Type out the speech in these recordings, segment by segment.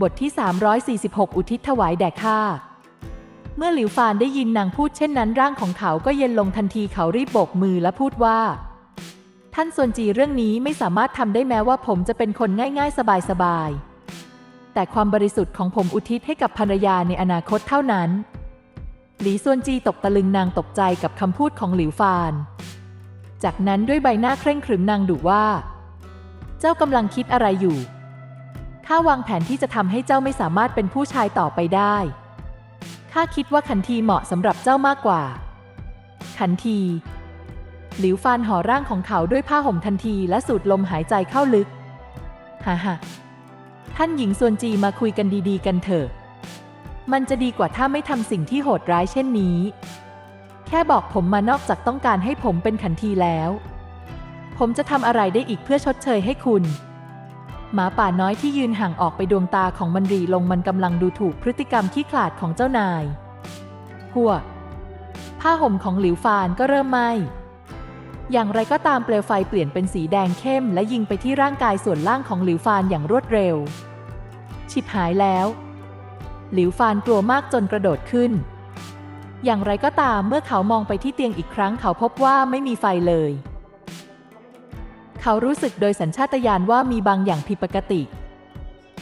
บทที่ 346 อุทิศถวายแด่ข้า เมื่อหลิวฟานได้ยินนางพูดเช่นนั้นร่างของเขาก็เย็นลงทันทีเขารีบโบกมือและพูดว่า ท่านซวนจีเรื่องนี้ไม่สามารถทำได้แม้ว่าผมจะเป็นคนง่าย ๆ สบายๆ แต่ความบริสุทธิ์ของผมอุทิศให้กับภรรยาในอนาคตเท่านั้น หลีซวนจีตกตะลึงนางตกใจกับคำพูดของหลิวฟาน จากนั้นด้วยใบหน้าเคร่งขรึมนางดุว่า เจ้ากำลังคิดอะไรอยู่ ข้าวางแผนที่จะทำให้เจ้าไม่สามารถเป็นผู้ชายต่อไปได้ ข้าคิดว่าขันทีเหมาะสำหรับเจ้ามากกว่า ขันที หลิวฟานห่อร่างของเขาด้วยผ้าห่มทันทีและสูดลมหายใจเข้าลึก ฮ่าฮ่าท่านหญิงซวนจีมาคุยกันดีๆ กันเถอะ มันจะดีกว่าถ้าไม่ทำสิ่งที่โหดร้ายเช่นนี้ แค่บอกผมมานอกจากต้องการให้ผมเป็นขันทีแล้ว ผมจะทำอะไรได้อีกเพื่อชดเชยให้คุณ หมาป่าน้อยที่ยืนห่างออกไปดวงตาของมันรีลงมันกำลังดูถูกพฤติกรรมขี้ขลาดของเจ้านายหัวผ้าห่มของหลิวฟานก็เริ่มไหมอย่างไรก็ตามเปลวไฟเปลี่ยนเป็นสีแดงเข้ม และยิงไปที่ร่างกายส่วนล่างของหลิวฟานอย่างรวดเร็วฉิบหายแล้ว หลิวฟานกลัวมากจนกระโดดขึ้น อย่างไรก็ตามเมื่อเขามองไปที่เตียงอีกครั้งเขาพบว่าไม่มีไฟเลย เขารู้สึกโดยสัญชาตญาณว่ามีบางอย่างผิดปกติ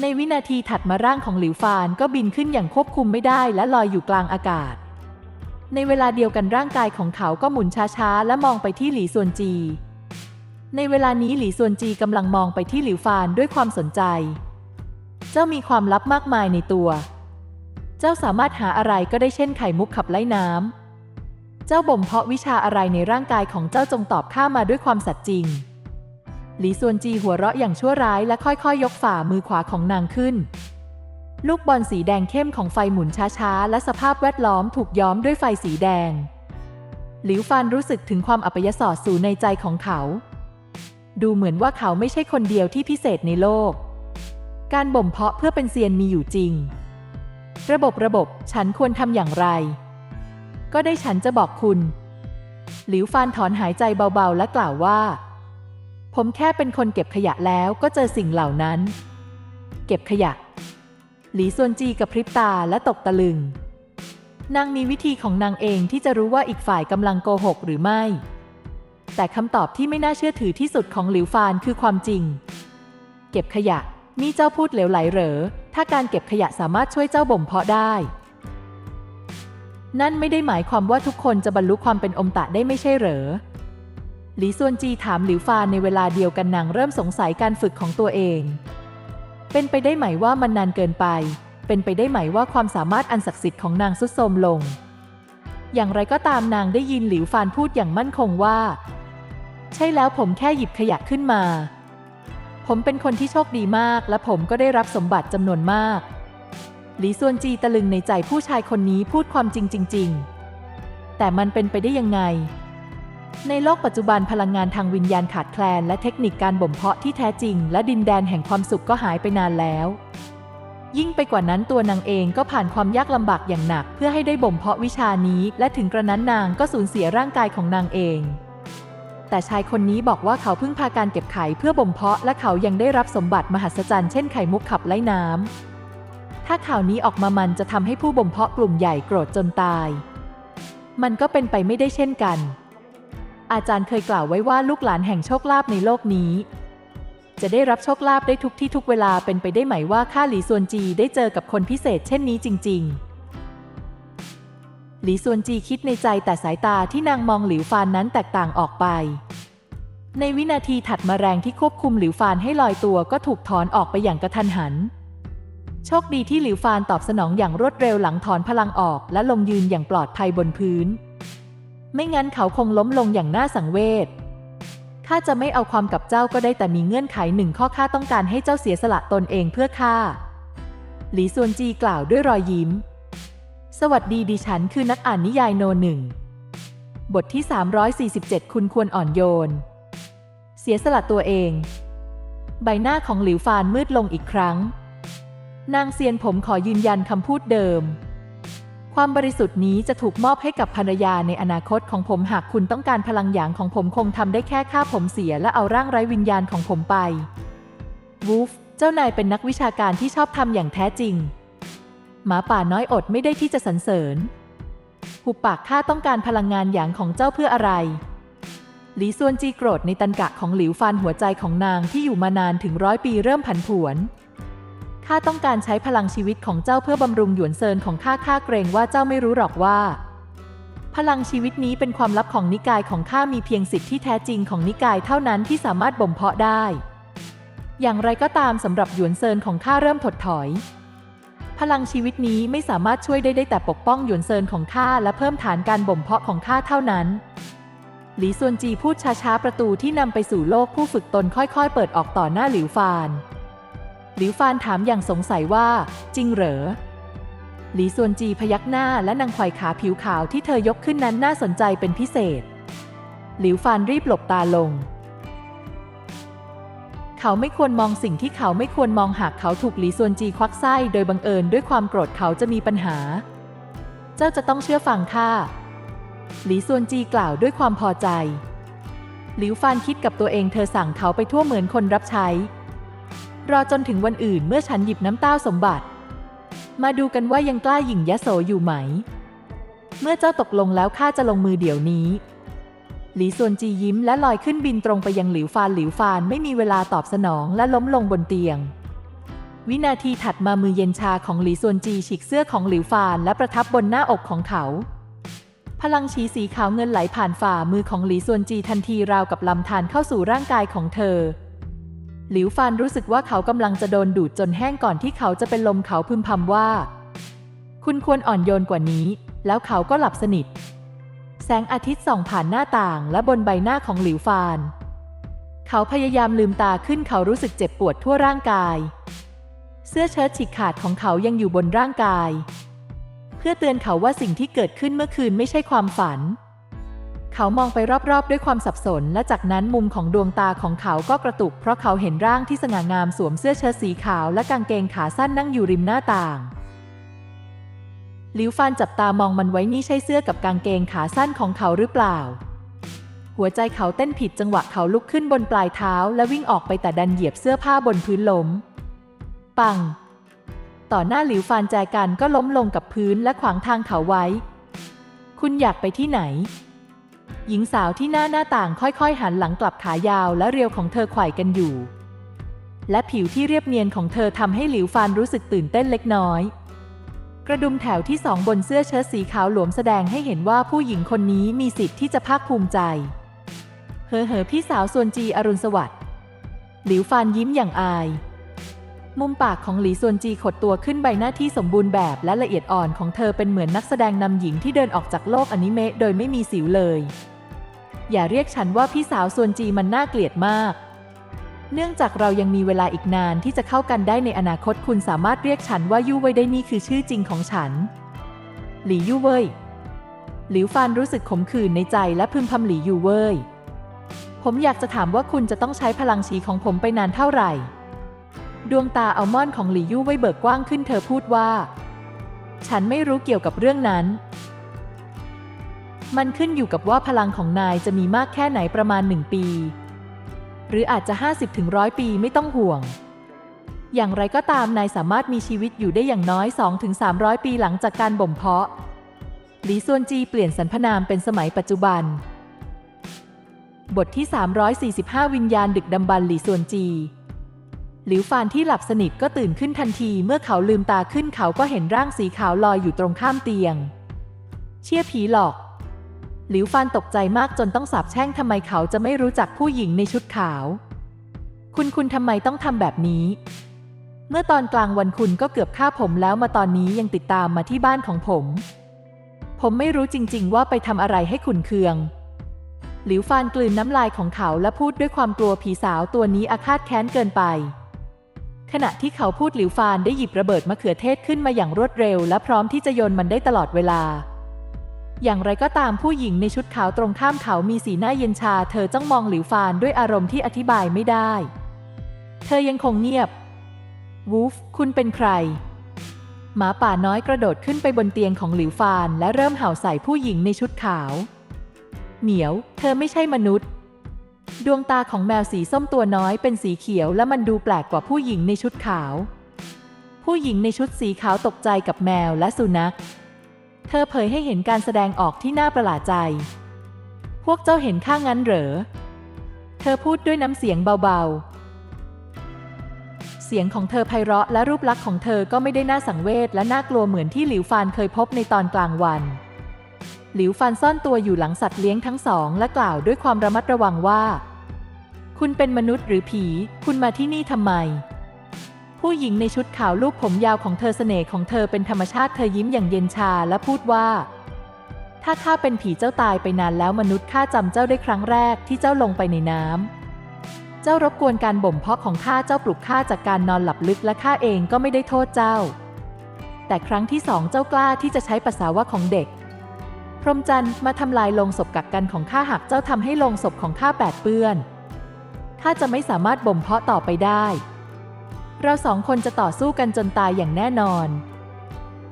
ในวินาทีถัดมาร่างของหลิวฟานก็บินขึ้นอย่างควบคุมไม่ได้และลอยอยู่กลางอากาศ ในเวลาเดียวกันร่างกายของเขาก็หมุนช้าๆ และมองไปที่หลีซวนจี ในเวลานี้หลีซวนจีกำลังมองไปที่หลิวฟานด้วยความสนใจ เจ้ามีความลับมากมายในตัว เจ้าสามารถหาอะไรก็ได้เช่นไข่มุกขับไล่น้ำเจ้าบ่มเพาะวิชาอะไรในร่างกายของเจ้าจงตอบข้ามาด้วยความสัตย์จริง หลีซวนจีหัวเราะอย่างชั่วร้ายและค่อยๆ ยกฝ่ามือขวาของนางขึ้น ลูกบอลสีแดงเข้มของไฟหมุนช้าๆ และสภาพแวดล้อมถูกย้อมด้วยไฟสีแดง หลิวฟานรู้สึกถึงความอัปยศสู่ในใจของเขา ดูเหมือนว่าเขาไม่ใช่คนเดียวที่พิเศษในโลก การบ่มเพาะเพื่อเป็นเซียนมีอยู่จริง ระบบระบบฉันควรทำอย่างไร ก็ได้ฉันจะบอกคุณ หลิวฟานถอนหายใจเบาๆ และกล่าวว่า ผมแค่เป็นคนเก็บขยะแล้วก็เจอสิ่งเหล่านั้น เก็บขยะ หลีซวนจีกับพริบตาและตกตะลึง นางมีวิธีของนางเองที่จะรู้ว่าอีกฝ่ายกำลังโกหกหรือไม่ แต่คำตอบที่ไม่น่าเชื่อถือที่สุดของหลิวฟานคือความจริง เก็บขยะนี่เจ้าพูดเหลวไหลเหรอ ถ้าการเก็บขยะสามารถช่วยเจ้าบ่มเพาะได้ นั่นไม่ได้หมายความว่าทุกคนจะบรรลุความเป็นอมตะได้ไม่ใช่เหรอ หลีซวนจีถามหลิวฟานในเวลาเดียวกันนางเริ่มสงสัยการฝึกของตัวเอง เป็นไปได้ไหมว่ามันนานเกินไป เป็นไปได้ไหมว่าความสามารถอันศักดิ์สิทธิ์ของนางสุดโทมลง อย่างไรก็ตามนางได้ยินหลิวฟานพูดอย่างมั่นคงว่า ใช่แล้วผมแค่หยิบขยะขึ้นมา ผมเป็นคนที่โชคดีมาก และผมก็ได้รับสมบัติจำนวนมาก หลีซวนจีตะลึงในใจผู้ชายคนนี้พูดความจริงจริง ๆ แต่มันเป็นไปได้ยังไง ในโลกปัจจุบันพลังงานทางวิญญาณขาดแคลน และเทคนิคการบ่มเพาะที่แท้จริง และดินแดนแห่งความสุขก็หายไปนานแล้ว ยิ่งไปกว่านั้นตัวนางเองก็ผ่านความยากลำบากอย่างหนัก เพื่อให้ได้บ่มเพาะวิชานี้ และถึงกระนั้นนางก็สูญเสียร่างกายของนางเอง แต่ชายคนนี้บอกว่าเขาเพิ่งพาการเก็บไข่เพื่อบ่มเพาะและเขายังได้รับสมบัติมหัศจรรย์เช่นไข่มุกขับไล่น้ำถ้าข่าวนี้ออกมามันจะทำให้ผู้บ่มเพาะกลุ่มใหญ่โกรธจนตาย มันก็เป็นไปไม่ได้เช่นกัน อาจารย์เคยกล่าวไว้ว่าลูกหลานแห่งโชคลาภในโลกนี้ จะได้รับโชคลาภได้ทุกที่ทุกเวลาเป็นไปได้ไหมว่าข้าหลีซวนจีได้เจอกับคนพิเศษเช่นนี้จริง ๆหลีซวนจีคิดในใจแต่สายตาที่นางมองหลิวฟานนั้นแตกต่างออกไป ในวินาทีถัดมาแรงที่ควบคุมหลิวฟานให้ลอยตัวก็ถูกถอนออกไปอย่างกระทันหัน โชคดีที่หลิวฟานตอบสนองอย่างรวดเร็วหลังถอนพลังออกและลงยืนอย่างปลอดภัยบนพื้น ไม่งั้นเขาคงล้มลงอย่างน่าสังเวชข้าจะไม่เอาความกับเจ้าก็ได้แต่มีเงื่อนไขหนึ่งข้อข้าต้องการให้เจ้าเสียสละตนเองเพื่อข้า หลีซวนจีกล่าวด้วยรอยยิ้ม สวัสดีดิฉันคือนักอ่านนิยายโนหนึ่ง บทที่ 347 คุณควรอ่อนโยน เสียสละตัวเอง ใบหน้าของหลิวฟานมืดลงอีกครั้ง นางเซียนผมขอยืนยันคำพูดเดิม ความบริสุทธิ์นี้จะถูกมอบให้กับภรรยาในอนาคตของผมหากคุณต้องการพลังหยางของผมคงทำได้แค่ฆ่าผมเสียและเอาร่างไร้วิญญาณของผมไปวูฟเจ้านายเป็นนักวิชาการที่ชอบทำอย่างแท้จริง หมาป่าน้อยอดไม่ได้ที่จะสรรเสริญหุบปากข้าต้องการพลังงานอย่างของเจ้าเพื่ออะไร หลีซวนจีโกรธในตันกะของหลิวฟานหัวใจของนางที่อยู่มานานถึงร้อยปีเริ่มผันผวน ข้าต้องการใช้พลังชีวิตของเจ้าเพื่อบำรุงหยวนเซินของข้าข้าเกรงว่าเจ้าไม่รู้หรอกว่า พลังชีวิตนี้เป็นความลับของนิกายของข้ามีเพียงสิทธิ์ที่แท้จริงของนิกายเท่านั้นที่สามารถบ่มเพาะได้ อย่างไรก็ตามสำหรับหยวนเซินของข้าเริ่มถดถอย พลังชีวิตนี้ไม่สามารถช่วยได้ได้แต่ปกป้องหยวนเซินของข้าและเพิ่มฐานการบ่มเพาะของข้าเท่านั้นหลีซวนจีพูดช้าๆ ประตูที่นำไปสู่โลกผู้ฝึกตนค่อยๆ เปิดออกต่อหน้าหลิวฟาน หลิวฟานถามอย่างสงสัยว่า จริงเหรอ หลีซวนจีพยักหน้าและนางไขว่ขาผิวขาวที่เธอยกขึ้นนั้นน่าสนใจเป็นพิเศษ หลิวฟานรีบหลบตาลง เขาไม่ควรมองสิ่งที่เขาไม่ควรมองหากเขาถูกหลีซวนจีควักไส้โดยบังเอิญด้วยความโกรธเขาจะมีปัญหา เจ้าจะต้องเชื่อฟังข้าหลีซวนจีกล่าวด้วยความพอใจหลิวฟานคิดกับตัวเองเธอสั่งเขาไปทั่วเหมือนคนรับใช้ รอจนถึงวันอื่นเมื่อฉันหยิบน้ำเต้าสมบัติ มาดูกันว่ายังกล้าหยิ่งยะโสอยู่ไหม เมื่อเจ้าตกลงแล้วข้าจะลงมือเดี๋ยวนี้ หลีซวนจียิ้มและลอยขึ้นบินตรงไปยังหลิวฟานหลิวฟานไม่มีเวลาตอบสนองและล้มลงบนเตียง วินาทีถัดมามือเย็นชาของหลีซวนจีฉีกเสื้อของหลิวฟานและประทับบนหน้าอกของเขาพลังชีสีขาวเงินไหลผ่านฝ่ามือของหลีซวนจีทันทีราวกับลำธารเข้าสู่ร่างกายของเธอ หลิวฟานรู้สึกว่าเขากำลังจะโดนดูดจนแห้งก่อนที่เขาจะเป็นลมเขาพึมพำว่า คุณควรอ่อนโยนกว่านี้ แล้วเขาก็หลับสนิท แสงอาทิตย์ส่องผ่านหน้าต่างและบนใบหน้าของหลิวฟาน เขาพยายามลืมตาขึ้นเขารู้สึกเจ็บปวดทั่วร่างกาย เสื้อเชิ้ตฉีกขาดของเขายังอยู่บนร่างกาย เพื่อเตือนเขาว่าสิ่งที่เกิดขึ้นเมื่อคืนไม่ใช่ความฝัน เขามองไปรอบๆ ด้วยความสับสน และจากนั้นมุมของดวงตาของเขาก็กระตุก เพราะเขาเห็นร่างที่สง่างามสวมเสื้อเชิ้ตสีขาวและกางเกงขาสั้นนั่งอยู่ริมหน้าต่างหลิวฟานจับตามองมันไว้นี่ใช่เสื้อกับกางเกงขาสั้นของเขาหรือเปล่า หัวใจเขาเต้นผิดจังหวะเขาลุกขึ้นบนปลายเท้า และวิ่งออกไปแต่ดันเหยียบเสื้อผ้าบนพื้นล้ม ปัง ต่อหน้าหลิวฟานแจกันก็ล้มลงกับพื้นและขวางทางเขาไว้ คุณอยากไปที่ไหน หญิงสาวที่หน้าหน้าต่างค่อยๆ หันหลังกลับขายาวและเรียวของเธอไขว่กันอยู่ และผิวที่เรียบเนียนของเธอทำให้หลิวฟานรู้สึกตื่นเต้นเล็กน้อย กระดุมแถวที่สองบนเสื้อเชิ้ตสีขาวหลวมแสดงให้เห็นว่าผู้หญิงคนนี้มีสิทธิ์ที่จะภาคภูมิใจ เฮ้อเฮ้อพี่สาวส่วนจีอรุณสวัสดิ์หลิวฟานยิ้มอย่างอาย มุมปากของหลีซวนจีขดตัวขึ้นใบหน้าที่สมบูรณ์แบบและละเอียดอ่อนของเธอเป็นเหมือนนักแสดงนำหญิงที่เดินออกจากโลกอนิเมะโดยไม่มีสิวเลย อย่าเรียกฉันว่าพี่สาวซวนจีมันน่าเกลียดมาก เนื่องจากเรายังมีเวลาอีกนานที่จะเข้ากันได้ในอนาคตคุณสามารถเรียกฉันว่ายู่เว่ยได้นี่คือชื่อจริงของฉัน หลี่ยู่เว่ยหลิวฟานรู้สึกขมขื่นในใจและพึมพำหลี่ยู่เว่ยผมอยากจะถามว่าคุณจะต้องใช้พลังชีของผมไปนานเท่าไหร่ ดวงตาอัลมอนด์ของหลี่ยู่เว่ยเบิกกว้างขึ้นเธอพูดว่า ฉันไม่รู้เกี่ยวกับเรื่องนั้น มันขึ้นอยู่กับว่าพลังของนายจะมีมากแค่ไหนประมาณหนึ่งปี หรืออาจจะ 50ถึงร้อยปีไม่ต้องห่วง อย่างไรก็ตามนายสามารถมีชีวิตอยู่ได้อย่างน้อย 2-300ถึง300ปีหลังจากการบ่มเพาะ หลีซวนจีเปลี่ยนสรรพนามเป็นสมัยปัจจุบัน บทที่ 345 วิญญาณดึกดำบรรหลีซวนจีหลิวฟานที่หลับสนิทก็ตื่นขึ้นทันทีเมื่อเขาลืมตาขึ้นเขาก็เห็นร่างสีขาวลอยอยู่ตรงข้ามเตียง เชี่ยผีหลอก หลิวฟานตกใจมากจนต้องสาบแช่งทำไมเขาจะไม่รู้จักผู้หญิงในชุดขาว คุณคุณทำไมต้องทำแบบนี้ เมื่อตอนกลางวันคุณก็เกือบฆ่าผมแล้วมาตอนนี้ยังติดตามมาที่บ้านของผม ผมไม่รู้จริง ๆ ว่าไปทำอะไรให้ขุนเคือง หลิวฟานกลืนน้ำลายของเขาและพูดด้วยความกลัวผีสาวตัวนี้อาฆาตแค้นเกินไป ขณะที่เขาพูดหลิวฟานได้หยิบระเบิดมะเขือเทศขึ้นมาอย่างรวดเร็ว และพร้อมที่จะโยนมันได้ตลอดเวลา อย่างไรก็ตามผู้หญิงในชุดขาวตรงข้ามเขามีสีหน้าเย็นชา เธอจ้องมองหลิวฟานด้วยอารมณ์ที่อธิบายไม่ได้ เธอยังคงเงียบ วูฟ คุณเป็นใคร หมาป่าน้อยกระโดดขึ้นไปบนเตียงของหลิวฟานและเริ่มเห่าใส่ผู้หญิงในชุดขาว เหมียว เธอไม่ใช่มนุษย์ ดวงตาของแมวสีส้มตัวน้อยเป็นสีเขียวและมันดูแปลกกว่าผู้หญิงในชุดขาว ผู้หญิงในชุดสีขาวตกใจกับแมวและสุนัข เธอเผยให้เห็นการแสดงออกที่น่าประหลาดใจ พวกเจ้าเห็นข้างั้นเหรอ เธอพูดด้วยน้ำเสียงเบาๆ เสียงของเธอไพเราะและรูปลักษณ์ของเธอก็ไม่ได้น่าสังเวชและน่ากลัวเหมือนที่หลิวฟานเคยพบในตอนกลางวัน หลิวฟานซ่อนตัวอยู่หลังสัตว์เลี้ยงทั้งสองและกล่าวด้วยความระมัดระวังว่า คุณเป็นมนุษย์หรือผี คุณมาที่นี่ทำไม ผู้หญิงในชุดขาวลูกผมยาวของเธอเสน่ห์ของเธอเป็นธรรมชาติเธอยิ้มอย่างเย็นชาและพูดว่า ถ้าข้าเป็นผีเจ้าตายไปนานแล้วมนุษย์ข้าจำเจ้าได้ครั้งแรกที่เจ้าลงไปในน้ำเจ้ารบกวนการบ่มเพาะของข้าเจ้าปลุกข้าจากการนอนหลับลึกและข้าเองก็ไม่ได้โทษเจ้า แต่ครั้งที่สองเจ้ากล้าที่จะใช้ปัสสาวะของเด็ก พรหมจันทร์มาทำลายลงศพกักกันของข้าหากเจ้าทำให้ลงศพของข้าแปดเปื้อนข้าจะไม่สามารถบ่มเพาะต่อไปได้ เราสองคนจะต่อสู้กันจนตายอย่างแน่นอน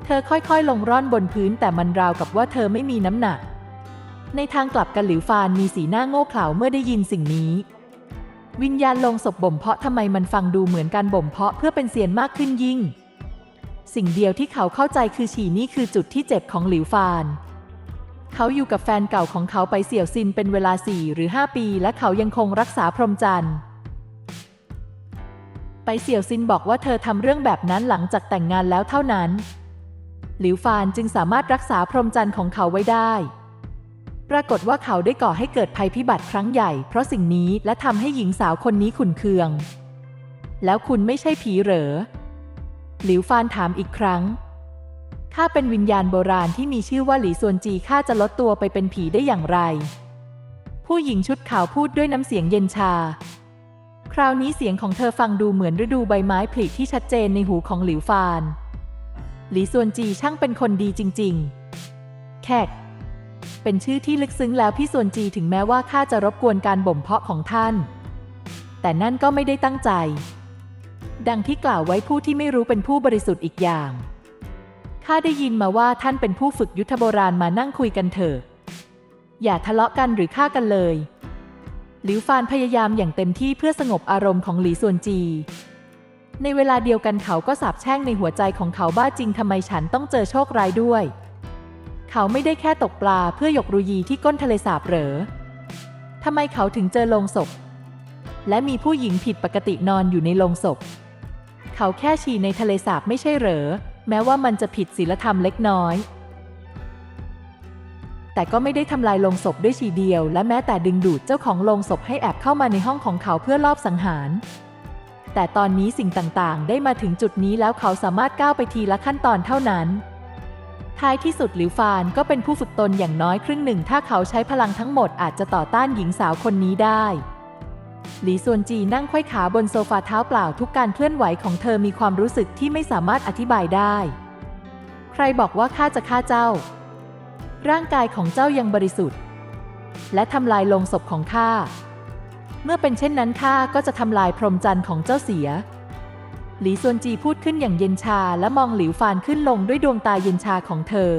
เธอค่อยๆ ลงร่อนบนพื้นแต่มันราวกับว่าเธอไม่มีน้ำหนัก ในทางกลับกันหลิวฟานมีสีหน้าโง่เขลาเมื่อได้ยินสิ่งนี้ วิญญาณลงศพบ่มเพาะทำไมมันฟังดูเหมือนการบ่มเพาะเพื่อเป็นเซียนมากขึ้นยิ่ง สิ่งเดียวที่เขาเข้าใจคือฉี่นี่คือจุดที่เจ็บของหลิวฟานเขาอยู่กับแฟนเก่าของเขาไปเสี่ยวซินเป็นเวลา 4 หรือ 5 ปี และเขายังคงรักษาพรหมจรรย์ ไปเสี่ยวซินบอกว่าเธอทำเรื่องแบบนั้นหลังจากแต่งงานแล้วเท่านั้น หลิวฟานจึงสามารถรักษาพรหมจรรย์ของเขาไว้ได้ ปรากฏว่าเขาได้ก่อให้เกิดภัยพิบัติครั้งใหญ่ เพราะสิ่งนี้และทำให้หญิงสาวคนนี้ขุนเคือง แล้วคุณไม่ใช่ผีเหรอ หลิวฟานถามอีกครั้ง ข้าเป็นวิญญาณโบราณที่มีชื่อว่าหลี่ซวนจีข้าจะลดตัวไปเป็นผีได้อย่างไร ผู้หญิงชุดขาวพูดด้วยน้ำเสียงเย็นชา คราวนี้เสียงของเธอฟังดูเหมือนฤดูใบไม้ผลิที่ชัดเจนในหูของหลิวฟาน หลี่วนจีช่างเป็นคนดีจริง ๆ แขกเป็นชื่อที่ลึกซึ้งแล้วพี่ซวนจีถึงแม้ว่าข้าจะรบกวนการบ่มเพาะของท่าน แต่นั่นก็ไม่ได้ตั้งใจ ดังที่กล่าวไว้ผู้ที่ไม่รู้เป็นผู้บริสุทธิ์อีกอย่าง ข้าได้ยินมาว่าท่านเป็นผู้ฝึกยุทธโบราณมานั่งคุยกันเถอะ อย่าทะเลาะกันหรือฆ่ากันเลย หลิวฟานพยายามอย่างเต็มที่เพื่อสงบอารมณ์ของหลีซวนจี ในเวลาเดียวกันเขาก็สาบแช่งในหัวใจของเขาบ้าจริงทำไมฉันต้องเจอโชคร้ายด้วย เขาไม่ได้แค่ตกปลาเพื่อหยกรุยีที่ก้นทะเลสาบเหรอทำไมเขาถึงเจอโลงศพ และมีผู้หญิงผิดปกตินอนอยู่ในโลงศพ เขาแค่ฉี่ในทะเลสาบไม่ใช่เหรอ แม้ว่ามันจะผิดศีลธรรมเล็กน้อย แต่ก็ไม่ได้ทำลายโลงศพด้วยฉีเดียว และแม้แต่ดึงดูดเจ้าของโลงศพให้แอบเข้ามาในห้องของเขาเพื่อลอบสังหาร แต่ตอนนี้สิ่งต่างๆ ได้มาถึงจุดนี้แล้วเขาสามารถก้าวไปทีละขั้นตอนเท่านั้น ท้ายที่สุดหลิวฟานก็เป็นผู้ฝึกตนอย่างน้อยครึ่งหนึ่ง ถ้าเขาใช้พลังทั้งหมดอาจจะต่อต้านหญิงสาวคนนี้ได้หลีซวนจีนั่งไขว้ขาบนโซฟาเท้าเปล่าทุกการเคลื่อนไหวของเธอมีความรู้สึกที่ไม่สามารถอธิบายได้ ใครบอกว่าข้าจะฆ่าเจ้า ร่างกายของเจ้ายังบริสุทธิ์ และทำลายลงศพของข้า เมื่อเป็นเช่นนั้นข้าก็จะทำลายพรหมจันทร์ของเจ้าเสีย หลีซวนจีพูดขึ้นอย่างเย็นชาและมองหลิวฟานขึ้นลงด้วยดวงตาเย็นชาของเธอ